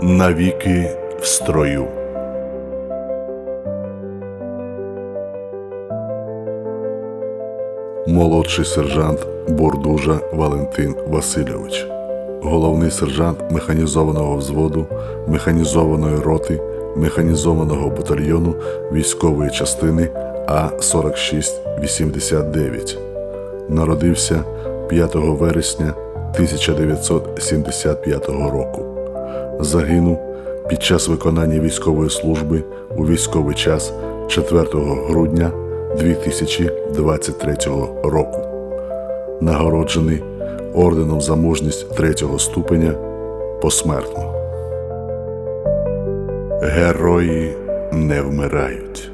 Навіки в строю. Молодший сержант Бордужа Валентин Васильович, головний сержант механізованого взводу, механізованої роти, механізованого батальйону військової частини А4689. Народився 5 вересня 1975 року. Загинув під час виконання військової служби у військовий час 4 грудня 2023 року. Нагороджений орденом за мужність третього ступеня посмертно. Герої не вмирають.